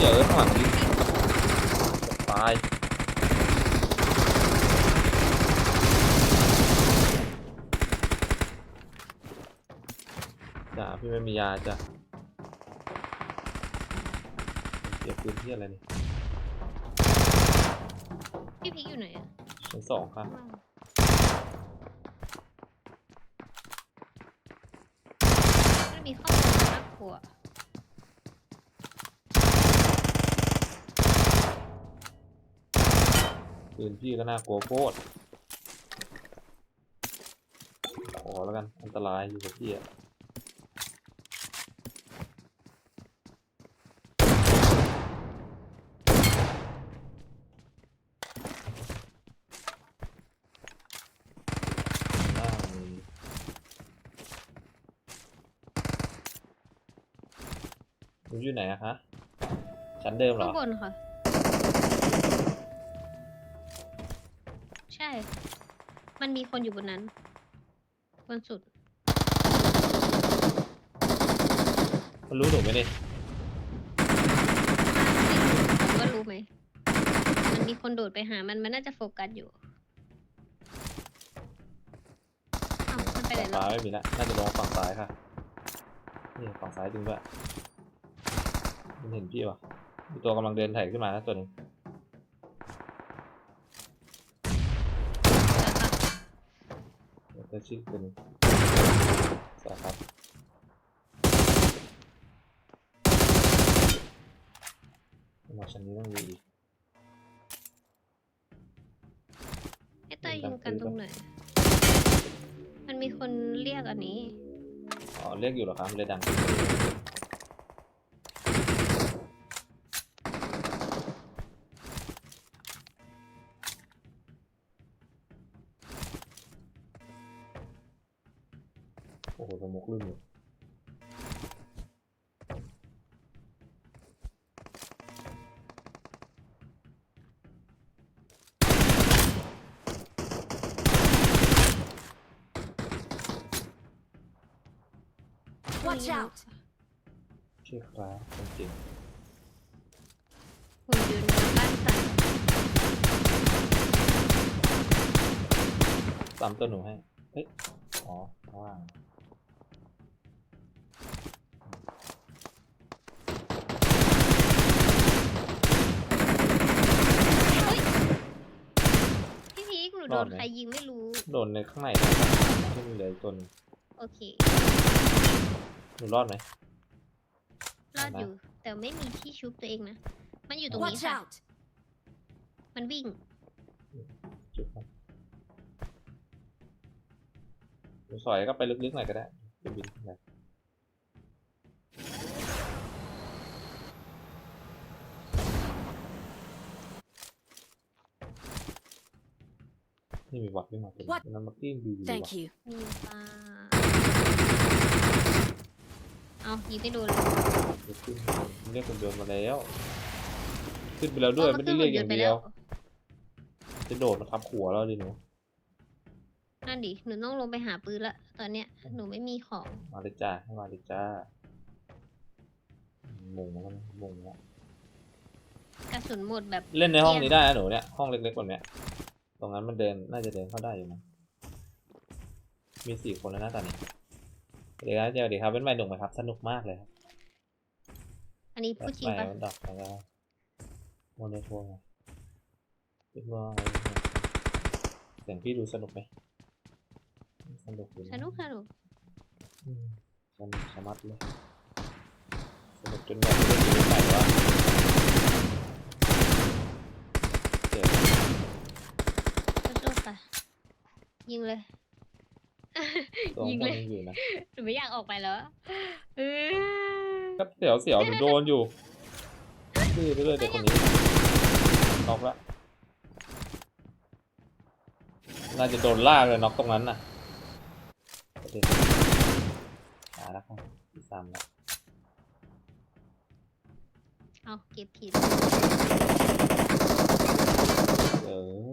เดี๋ยวข้างหลังยิงตายจ้าพี่ไม่มียาจ้ะเก็บปืนที่อะไรนี่พี่พีคอยู่ไหนอะชั้นสองครับข้างล่างมันมีข้อมูลน่ากลัว ปืนพี่ก็น่ากลัวโคตรขอแล้วกัน อันตรายอยู่กับพี่อะน่ามีหนูอยู่ไหนอะคะ ชั้นเดิมเหรข้าองบนค่ะ มันมีคนอยู่บนนั้น บนสุด มันรู้หนูไหมเนี่ยว่ารู้ไหม มันมีคนโดดไปหามัน มันน่าจะโฟกัสอยู่อ้าวมันไปไหนฝั่งแล้วซ้ายไม่มีแล้วน่าจะลงฝั่งซ้ายค่ะนี่ฝั่งซ้ายจริงด้วยมันเห็นพี่วะมีตัวกำลังเดินไถ่ขึ้นมานะตัวหนึง เดี๋ยวจะชื่อตัวหนึงสวัสดีครับมาชั้นนี้ต้องมีอีกไอ้เตยยิงกันตรงไหน มันมีคนเรียกอันนี้ อ๋อ เรียกอยู่เหรอครับมันเลยดัง Watch out! เชื่อครับคนเก่งหุ่นยนต์บ้านสั่นตามตัวหนูให้เฮ้ยอ๋อข้างล่างพี่พีคหนูโดนใครยิงไม่รู้ โดนในข้างในที่มันเหลืออีกตัวหนึงโอเค หนูรอดไหมรอดอยู่ แต่ไม่มีที่ชุบตัวเองนะ มันอยู่ตรงนี้ Watch ค่ะ out! มันวิ่ง จุดครับหนูสอยก็ไปลึกๆหน่อยก็ได้จะบินขึ้นไปนี่มีวัดวิ่งมาตัว What? นั้นมากิ้งดีดีว่ะ Thank you. มีปลา เอายิงไม่โดนเลยเดี๋ยวขึ้นเรียกคนโยนมาแล้ว ขึ้นไปแล้วด้วยพไม่ราะได้นเรียกขึ้อนหุ่นนต์ไปย่างเดียวแล้จะโดดมาทับหัวเราดิหนูนั่นดิหนูต้องลงไปหาปืนละ ตอนเนี้ยหนูไม่มีของ มาเลยจ้าให้มาเลยจ้าหมุงแล้วนะหมุงแล้วกระสุนหมดแบบเล่นในห้องนี้ได้นะหนูเนี่ยห้องเล็กๆกว่าเนี้ยตรงนั้นมันเดินน่าจะเดินเข้าได้อยู่นะมีสี่คนแล้วนะตอนนี้ เดี๋ยวครับเดี๋ยวเดี๋ยวครับเป็นใหม่หนุ่มไหมครับ สนุกมากเลยครับอันนี้แบพูบดจริใหงม่ปะมันดอกแล้วก็โมเดลทัวร์ไงคิดว่าไงเสียงพี่ดูสนุกไหมสนุกอยู่ะสนุกสนุกอืมสนุกสมัดเลยสนุกจนแบบไม่ได้ยินใหม่ว่าเจ๋งสนุกค่ะยิงเลย ตัวยิข้างงบเลนย ยังอยู่นะหนูไม่อยากออกไปแล้วเออก็เสียวเสียวหนูโดนอยู่ดื้อไปเลยเด็กคนนี้น็อกละน่าจะโดนลากเลยน็อกตรงนั้นน่ะประเด็นหาแล้วครับที่สามแล้วเอาเก็บผิดเออ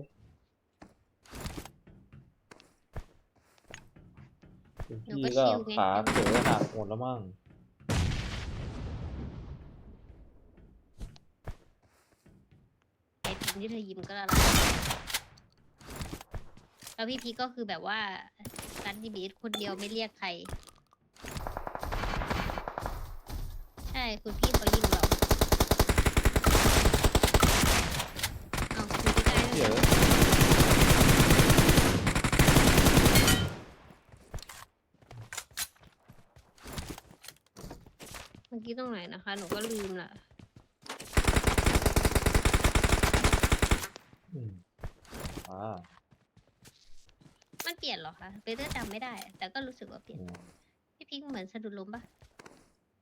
พี่ก็ขาเสือหนักหมดแล้วมั้งไอทีมที่เธอยิ้มก็ละายแล้วพี่พีก็คือแบบว่ากันดีบีทคนเดียวไม่เรียกใคร ใช่ คุณพี่เขายิ้มแรบ มื่อกี้ตรงไหนนะคะ หนูก็ลืมละอืมอ่ามันเปลี่ยนเหรอคะเบเตอร์จำไม่ได้ แต่ก็รู้สึกว่าเปลี่ยนอืมพี่พีคเหมือนสะดุดล้มปะ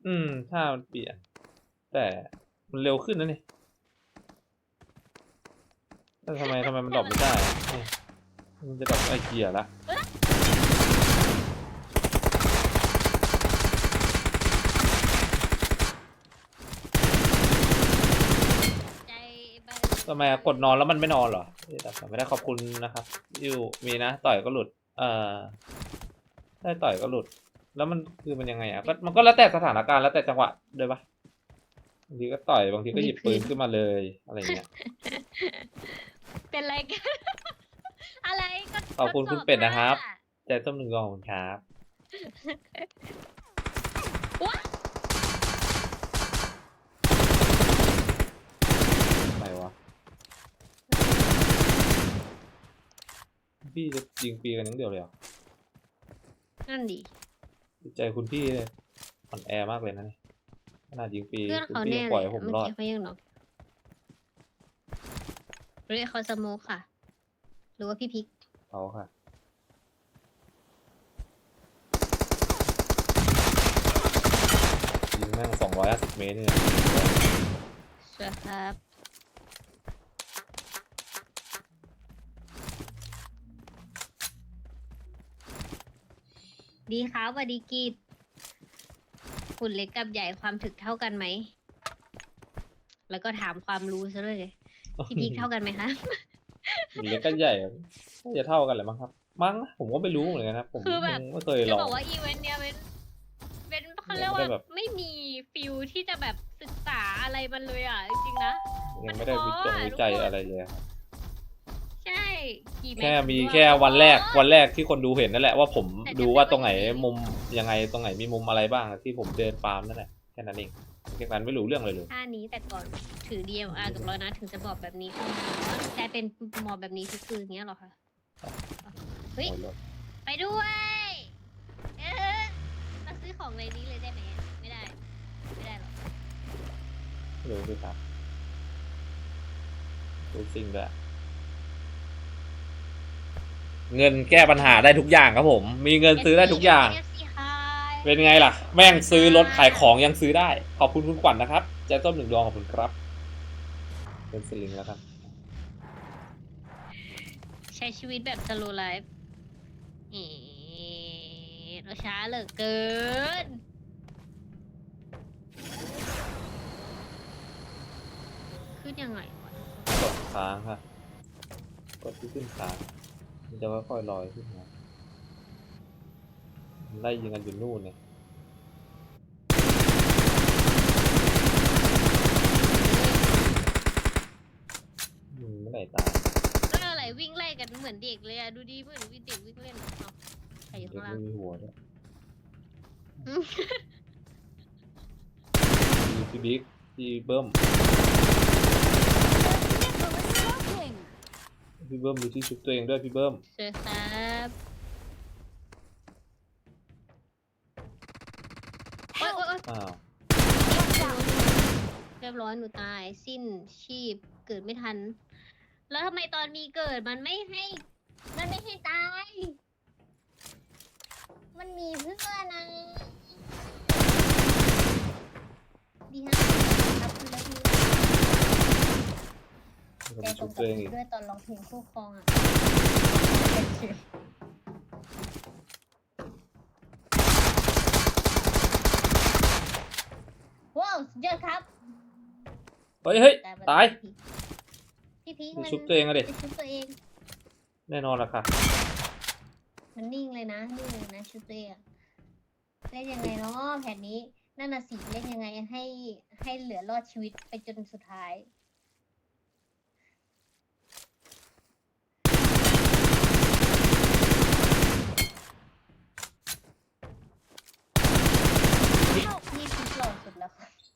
อืมถ้ามันเปลี่ยน แต่มันเร็วขึ้นนะนี่แต่ทำไมทำไมมันดรอปไม่ได้อะนี่มันจะดรอปไอเกียร์ละใจบ้า ทำไมอะกดนอนแล้วมันไม่นอนเหรอเอ๊ะแต่ไม่ได้ขอบคุณนะครับ อยู่มีนะ ต่อยก็หลุด เอ่อได้ต่อยก็หลุด แล้วมันคือมันยังไงอะก็มันก็แล้วแต่สถานการณ์แล้วแต่จังหวะด้วยปะบางทีก็ต่อยบางทีก็หยิบปืนขึ้นมาเลยอะไรอย่างเงี้ย เป็นไรกันอะไรก็ขอบคุณทดสคุณเป็ดนะครับค่ะใจส้มหนึ่งกองของครับว้าทำไมวะ พี่จะยิงปีกันอย่างเดียวเลยเหรอนั่นดิจิตใจคุณพี่เนี่ยอ่อนแอมากเลยนะเนี่ยขนาดยิงปีเพื่อนคุณเขาพี่แน่ยังเลปล่อยยให้ผมเมื่อรอด กี้เขายังหนอกหรือเขาสโมกค่ะ หรือว่าพี่พิกเขาค่ะ ยิงแม่งสองร้อยห้าสิบเมตรเนี่ยสวัสดีครับ ดีครับสวัสดีกีดหุ่นเล็กกับใหญ่ความถึกเท่ากันไหม แล้วก็ถามความรู้ซะด้วยเลยพี่พีคเท่ากันไหมคะมันเล็กก็ใหญ่อะน่าจะเท่ากันแหละมั้งครับ มั้งนะผมก็ไม่รู้เหมือนกันนะผมคือแบบยังไม่เคยจะลองบอกว่าอีเวนต์เนี้ยเป็นเป็นเขาเรียกไม่ได้ว่าแบบไม่มีฟิลที่จะแบบศึกษาอะไรมันเลยอะจริงๆนะยังไม่ได้วิจงวิจัยอะไรเลยครับใช่ กี่แมตช์แค่มีด้วยแค่วันแรกวันแรกที่คนดูเห็นนั่นแหละว่าผมแต่ดูจำได้ว่าว่าตรงไหนยังมีมุมยังไงตรงไหนมีมุมอะไรบ้างที่ผมเดินฟาร์มนั่นแหละแค่นั้นเองแค่นั้นไม่รู้เรื่องเลยเลยท่านี้แต่ก่อนถือ DMR กับร้อยนัดถึงจะบอกแบบนี้อ๋อกลายเป็นหมอบแบบนี้ทุกคืนอย่างเงี้ยเหรอคะเฮ้ยโอ้โหไปด้วยเออมาซื้อของในนี้เลยได้ไหมไม่ได้ไม่ได้หรอกไม่รู้ด้วยครับรู้สิ่งด้วย เงินแก้ปัญหาได้ทุกอย่างครับผม มีเงินซื้อได้ทุกอย่าง FC hi เป็นไงล่ะ แม่งซื้อรถขายของยังซื้อได้ ขอบคุณคุณขวัญนะครับใจต้มหนึ่งดวงขอบคุณครับ เป็นสลิงแล้วครับ ใช้ชีวิตแบบ slow life เอ๋เราช้าเหลือเกินขึ้นยังไงวะกดค้างค่ะ กดที่ขึ้นค้าง มันจะค่อยๆลอยขึ้นมามันไล่ยิงกันอยู่นู่นเนี่ยอืมไม่ไหนตายก็อะไรวิ่งไล่กันเหมือนเด็กเลยอะดูดีเหมือนวิ่งเด็กวิ่งเล่นเอาใครอยู่เด็ข้ากงล่างไม่มีหัวด้วยอืมมีพี่บิ๊กพี่เบิ้ม พี่เบิ้มมีที่ชุบตัวเองด้วยพี่เบิ้มสวยครับโอ๊ยโอ๊ยโอ๊ยอ้าว Watch out. เรียบร้อยหนูตายสิ้นชีพเกิดไม่ทัน แล้วทำไมตอนมีเกิดมันไม่ให้ มันไม่ให้ตาย มันมีเพื่อนนะดีฮะครับคุณแล้วดี แล้ว ใจ ก็ ตร ชุ ง บกัตับวเองพี่อีกด้วยตอนร้องเพลงคู่ครองอะว้าวสุดยอดครับเฮ้ยเฮ้ยตาย พี่พีคมีมันชุบตัวเองอะดิจะชุบตัวเอง แน่นอนละค่ะ มันนิ่งเลยนะนิ่งเลยนะชุดตัวเองอะเล่นยังไงเนาะแผนนี้นั่นน่ะสิเล่นยังไงให้ให้เหลือรอดชีวิตไปจนสุดท้าย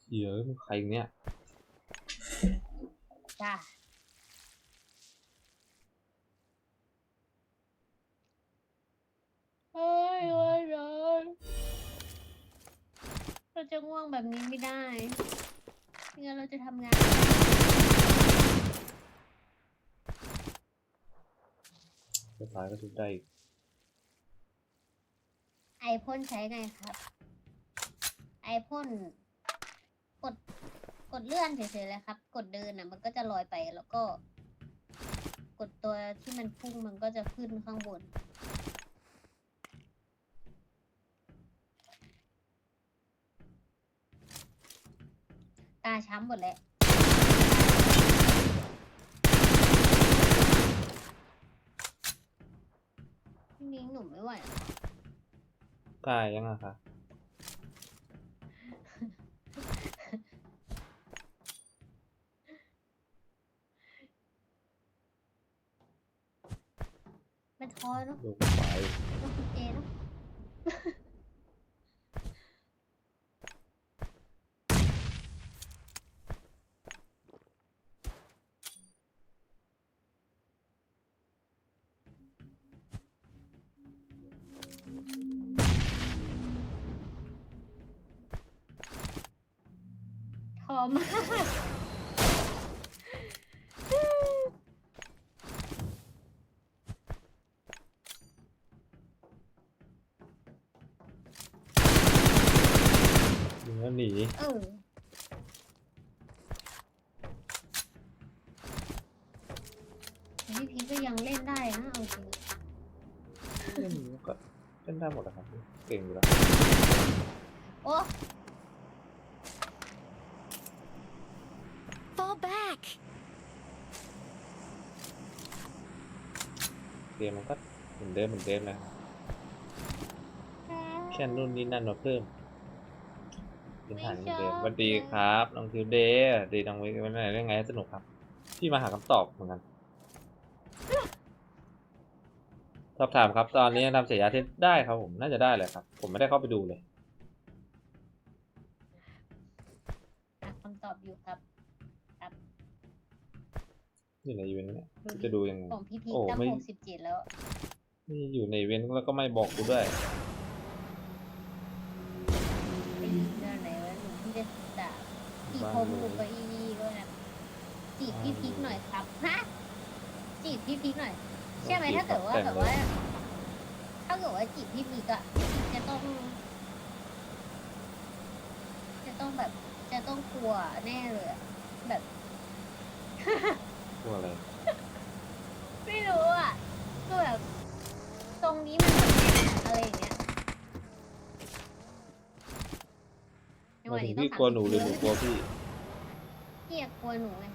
เหี้ยอะมึงใครอีกเนี่ยจ้าเฮ้ยเฮ้ยเฮ้ยเราจะง่วงแบบนี้ไม่ได้ไม่งั้นเราจะทำงานสุดท้ายก็ทุบได้อีกไอพ่นใช้ไงครับ ไอพ่นกด กดเลื่อนเฉยๆเลยครับ กดเดินอะ มันก็จะลอยไปแล้วก็ กดตัวที่มันพุ่งมันก็จะขึ้นข้างบน ตาช้ำหมดแล้วพี่นิ้งหนูไม่ไหวแล้วกายยังอะคะ มันท้อเนาะดูไปเนาะคุณเจเนาะทอมาก ยิงแล้วหนี เออ พี่พีชก็ยังเล่นได้นะเอาจริง เล่นก็ เล่นได้หมดนะครับเก่งอยู่แล้วโอ้ Fall back. เกมมันก็เหมือนเดิมเหมือนเดิมนะแค่นู่นนี่นั่นมาเพิ่มเป็นฐานเหมือนเดิมสวัสดีครับน้องทิวเดย์ดีน้องวิกวันไหนเรื่องไงสนุกครับ พี่มาหาคำตอบเหมือนกัน สอบถามครับ ตอนนี้ทำเสียยาที่ได้ครับผมน่าจะได้เลยครับ ผมไม่ได้เข้าไปดูเลย หาคำตอบอยู่ครับ อยู่ในอีเวนต์เนี่ยจะดูยังไงของพี่พีชโอ้ตั้งไม่ หกสิบเจ็ดแล้ว นี่อยู่ในอีเวนต์แล้วก็ไม่บอกกูด้วย ไปยืนเรื่องไหนวะหนูเพิ่งจะศึกษาจีบพรมหรือเก้าอี้ด้วยนะจีบพี่พีชหน่อยครับฮะจีบพี่พีชหน่อย ใช่ไหมถ้าเกิดว่าแต่งแบบเลยว่า ถ้าเกิดว่าจีบพี่พีชอะพี่พีชจะต้อง จะต้องแบบ จะต้องกลัวแน่เลยอะแบบพวกอะไรไม่รู้อะคือแบบตรงนี้มันแบบอะไรอย่างเงี้ยจังหมาวะถึงนี้ต้องพี่กลัวหนูหรือหนูกลัวพี่ พี่อะกลัวหนูไง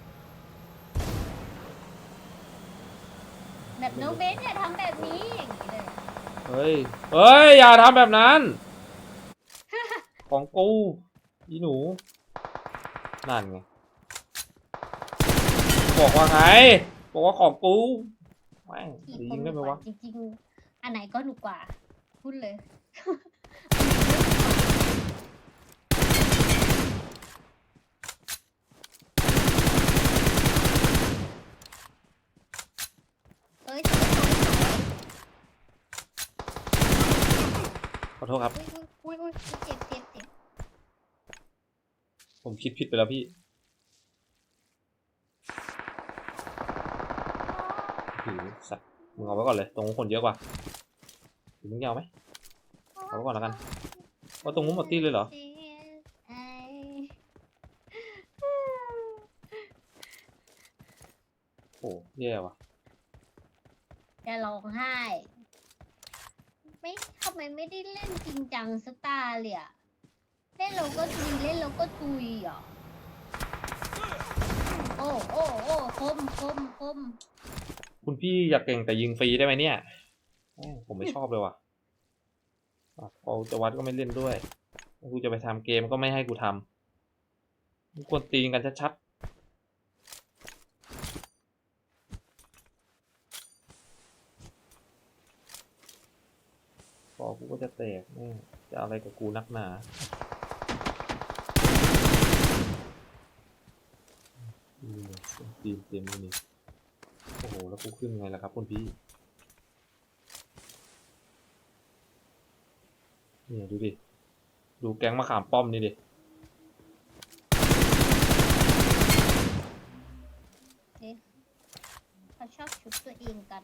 แบบน้องเบสอย่าทำแบบนี้อย่างนี้เลยอะเฮ้ย เฮ้ย อย่าทำแบบนั้น ของกูอีหนู นั่นไง บอกว่าไง บอกว่าของกูแม่งพี่จะคยิงงหได้นูไหมกว่าวะ จริงๆ อันไหนก็หนูกว่าพูดเลย เอ้ยสวยสวยสวย ข อโทษครับ อุ้ยอุ้ยอุ้ยเจ็บเจ็บเจ็บผมคิดผิดไปแล้วพี่หือสัตว์มึงเอาไว้ก่อนเลย ตรงนู้นคนเยอะกว่าหรือมึงยาวไหม เอาไว้ก่อนแล้วกันว่าตรงนู้นหมดที่เลยเหรอโอ้แย่ว่ะ จะร้องไห้ ไม่ทำ ไมไม่ได้เล่นจริงจังสตาร์เลยอะเล่นเราก็ตุยเล่นเราก็ตุยอะโอ้โอ้โอ้คมคมคมคุณพี่อยากเก่งแต่ยิงฟรีได้ไหมเนี่ยแม่งผมไม่ชอบเลยว่ะอะพอจะวัดก็ไม่เล่นด้วย กูจะไปทำเกมก็ไม่ให้กูทำควรตีกันชัดๆ กูก็จะแตกนี่จะอะไรกับกูนักหนาตีนเต็มเลยนี่โอ้โห แล้วกูขึ้นไงล่ะครับคุณพี่ เนี่ยดูดิ ดูแก๊งมาขามป้อมนี่ดิ เขาชอบชุดตัวเองกัน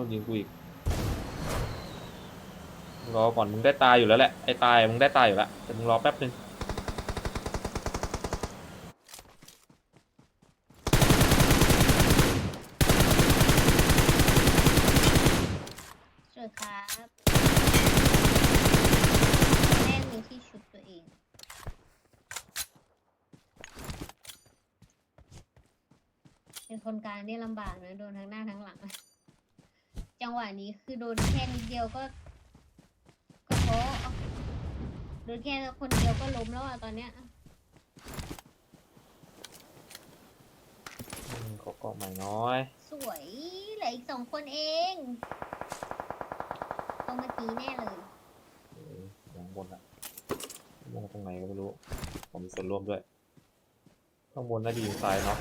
นู่นยิงกูอีกรอก่อนมึงได้ตายอยู่แล้วแหละไอ้ตายมึงได้ตายอยู่แล้วแต่มึงรอแป๊บนึงสวยครับแม่งมีที่ชุบตัวเอง เป็นคนกลางนี่ลำบากนะโดนทั้งหน้าทั้งหลัง จังหวะนี้คือโดนแค่นิดเดียวก็ก็โถโดนแค่คนเดียวก็ล้มแล้วอะตอนเนี้ยอืมขอเกาะใหม่น้อย สวยเหลืออีกสองคนเองต้องเมื่อกี้แน่เลยเออข้างบนอะข้างบนตรงไหนก็ไม่รู้ ผมมีส่วนร่วมด้วย ข้างบนน่าจะอยู่ซ้ายเนาะ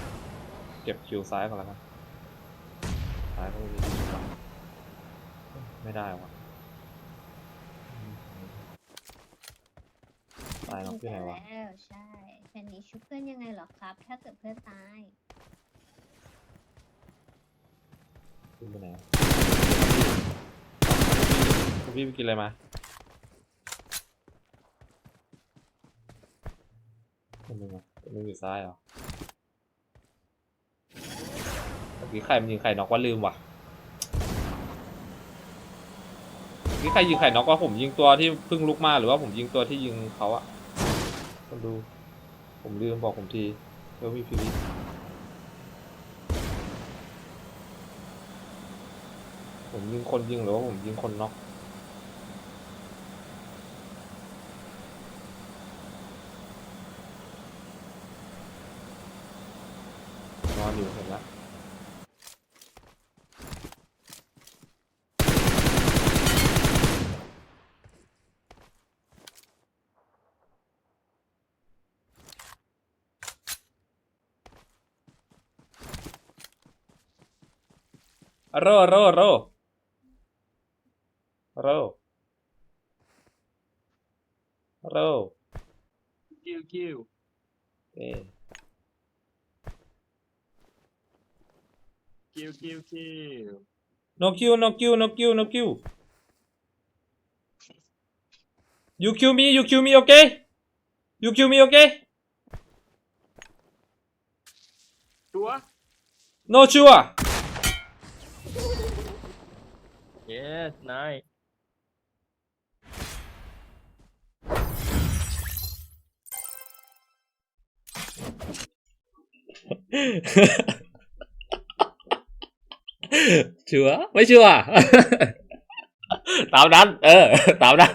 เก็บคิวซ้ายก่อนแล้วกันซ้ายก็ไม่มีที่ชุบอะ ไม่ได้ว่ะอืมตายเนาะที่ไหนวะแล้วใช่แผ่นนี้ชุบเพื่อนยังไงเหรอครับ ถ้าเกิดเพื่อนตายขึ้นไปไหนอะคุณพี่ไปกินอะไรมาคนหนึงอะคนหนึงอยู่ซ้ายเหรอเมื่อกี้ใครมันยิงไข่น็อกว่าลืมว่ะ นี่ใครยิงไข่น็อกว่าผมยิงตัวที่เพิ่งลุกมาหรือว่าผมยิงตัวที่ยิงเขาอะคนดู ผมลืมบอกผมทีเดี๋ยวมีพีวีผมยิงคนยิงหรือว่าผมยิงคนน็อกนอนอยู่เห็นแล้ว โรโรโรโรโรคิวคิวเอ้ยคิวคิวคิว no kill no kill no kill no kill you kill me you kill me okay you kill me okay ตัว no sure yes nice ชัวร์ไม่ชัวร์ ตามนั้น เออ ตามนั้น